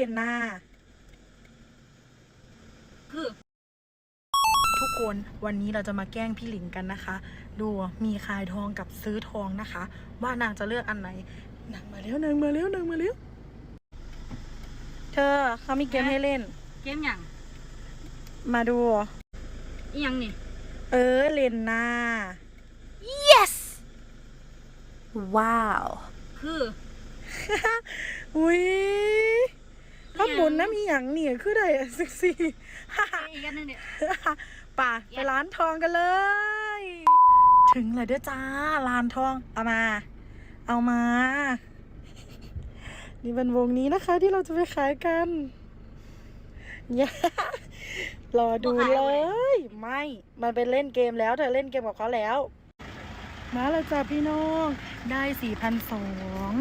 เล่นหน้า คือ ทุกคนวันนี้เราจะมาแกล้งพี่หลิงกันนะคะ ดูมีขายทองกับซื้อทองนะคะ ว่านางจะเลือกอันไหนนางมาแล้วนางมาแล้วนางมาแล้วเธอเขามีเกมให้เล่น เกมหยังมาดูอีหยังนี่ เออเล่นหน้า yes ว้าว คือ อุ้ย คือ ข้า หยัง หมุ นน้ำมีอย่างนี่คือได้สิกซี่อีกอันหนึงเนี่ย ป่ะไปร้านทองกันเลย ถึงเลยเด้อจ้าร้านทอง เอามา เอามา นี่เป็นวงนี้นะคะ ที่เราจะไปขายกันอย่ารอดูเลยไม่ มันเป็นเล่นเกมแล้ว เธอเล่นเกมกับเขาแล้ว มาแล้วจ้าพี่น้อง ได้สี่พันสอง